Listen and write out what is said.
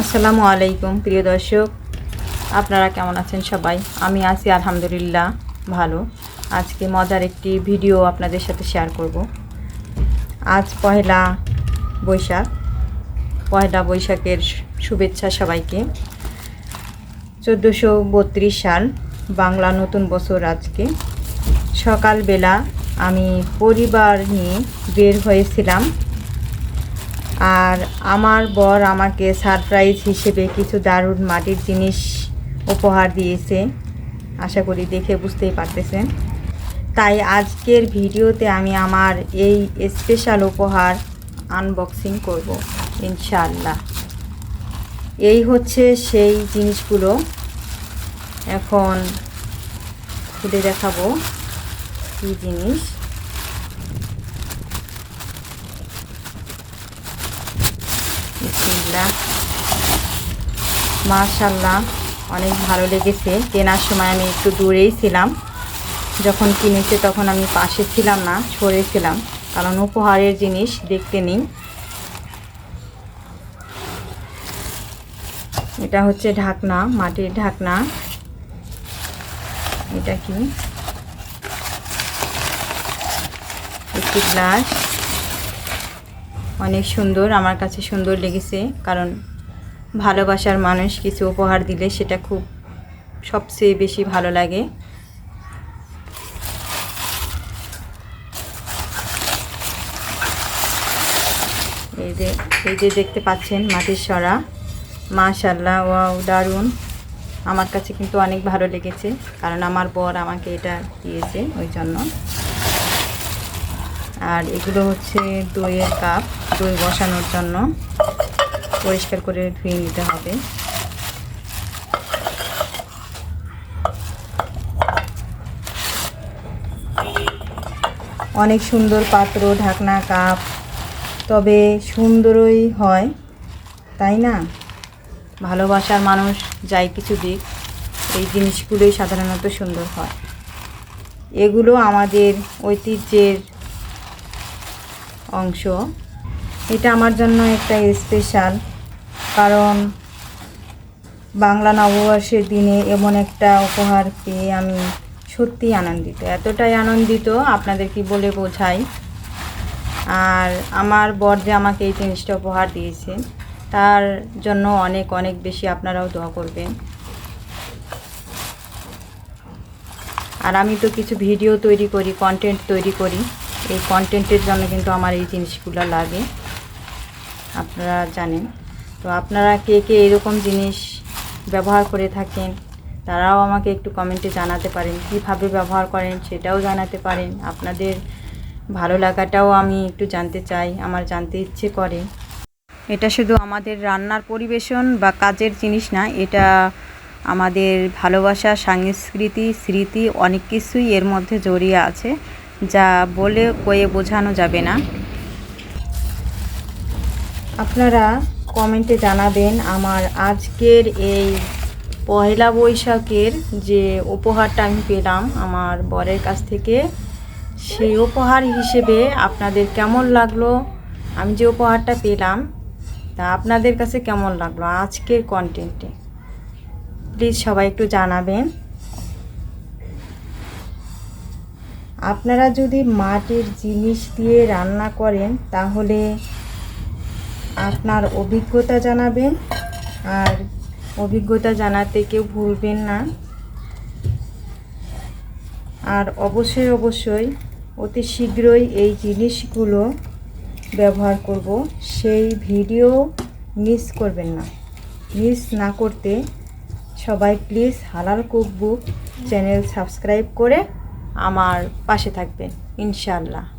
আসসালামু আলাইকুম, প্রিয় দর্শক। আপনারা কেমন আছেন সবাই? আমি আছি আলহামদুলিল্লাহ ভালো। আজকে মজার একটি ভিডিও আপনাদের সাথে শেয়ার করব। আজ পহেলা বৈশাখ। পহেলা বৈশাখের শুভেচ্ছা সবাইকে। চোদ্দোশো বত্রিশ সাল, বাংলা নতুন বছর আজকে। সকালবেলা আমি পরিবার নিয়ে বের হয়েছিলাম। আর আমার বর আমাকে সারপ্রাইজ হিসেবে কিছু দারুণ মাটির জিনিস উপহার দিয়েছে। আশা করি দেখে বুঝতেই পারতেছেন। তাই আজকের ভিডিওতে আমি আমার এই স্পেশাল উপহার আনবক্সিং করব, ইনশাআল্লাহ। এই হচ্ছে সেই জিনিসগুলো। এখন খুলে দেখাবো কী জিনিস। বিসমিল্লাহ। মাশাল্লাহ অনেক ভালো লেগেছে। কেনার সময় আমি একটু দূরেই ছিলাম। যখন কিনেছে তখন আমি পাশে ছিলাম না, সরে ছিলাম। কারণ উপহারের জিনিস দেখতে নেই। এটা হচ্ছে ঢাকনা, মাটির ঢাকনা। এটা কি? একটি গ্লাস। অনেক সুন্দর, আমার কাছে সুন্দর লেগেছে। কারণ ভালোবাসার মানুষ কিছু উপহার দিলে সেটা খুব সবচেয়ে বেশি ভালো লাগে। এই যে এই যে দেখতে পাচ্ছেন মাটির সরা। মাশাল্লাহ ওয়াও, দারুণ। আমার কাছে কিন্তু অনেক ভালো লেগেছে, কারণ আমার বর আমাকে এটা দিয়েছে ওই জন্য। আর এগুলো হচ্ছে দইয়ের কাপ। দই বসানোর জন্য পরিষ্কার করে ধুয়ে নিতে হবে। অনেক সুন্দর পাত্র, ঢাকনা, কাপ, তবে সুন্দরই হয়, তাই না? ভালোবাসার মানুষ যাই কিছু দিক, এই জিনিসগুলোই সাধারণত সুন্দর হয়। এগুলো আমাদের ঐতিহ্যের অংশ। এটা আমার জন্য একটা স্পেশাল কারণ বাংলা নববর্ষের দিনে এমন একটা উপহার পেয়ে আমি সত্যি আনন্দিত। এতটাই আনন্দিত আপনাদের কি বলে বোঝাই। আর আমার বর যে আমাকে এই জিনিসটা উপহার দিয়েছে, তার জন্য অনেক অনেক বেশি আপনারাও দোয়া করবেন। আর আমি তো কিছু ভিডিও তৈরি করি কন্টেন্ট তৈরি করি। এই কন্টেন্টের জন্য কিন্তু আমার এই জিনিসগুলো লাগে। আপনারা জানেন। তো আপনারা কে কে এরকম জিনিস ব্যবহার করে থাকেন, তারাও আমাকে একটু কমেন্টে জানাতে পারেন। কীভাবে ব্যবহার করেন সেটাও জানাতে পারেন। আপনাদের ভালো লাগাটাও আমি একটু জানতে চাই, আমার জানতে ইচ্ছে করে। এটা শুধু আমাদের রান্নার পরিবেশন বা কাজের জিনিস না, এটা আমাদের ভালোবাসা, সংস্কৃতি, স্মৃতি অনেক কিছুই এর মধ্যে জড়িয়ে আছে, যা বলে কয়ে বোঝানো যাবে না। আপনারা কমেন্টে জানাবেন আমার আজকের এই পয়লা বৈশাখের যে উপহারটা আমি পেলাম আমার বরের কাছ থেকে, সেই উপহার হিসেবে আপনাদের কেমন লাগল? আমি যে উপহারটা পেলাম, তা আপনাদের কাছে কেমন লাগল? আজকের কন্টেন্টে প্লিজ সবাই একটু জানাবেন। আপনারা যদি মাটির জিনিস দিয়ে রান্না করেন, তাহলে আপনার অভিজ্ঞতা জানাবেন আর অভিজ্ঞতা জানাতে কেউ ভুলবেন না। আর অবশ্যই অবশ্যই অতি শীঘ্রই এই জিনিসগুলো ব্যবহার করব। সেই ভিডিও মিস করবেন না। মিস না করতে সবাই প্লিজ হালাল কুকবুক চ্যানেল সাবস্ক্রাইব করে আমার পাশে থাকবেন ইনশাল্লাহ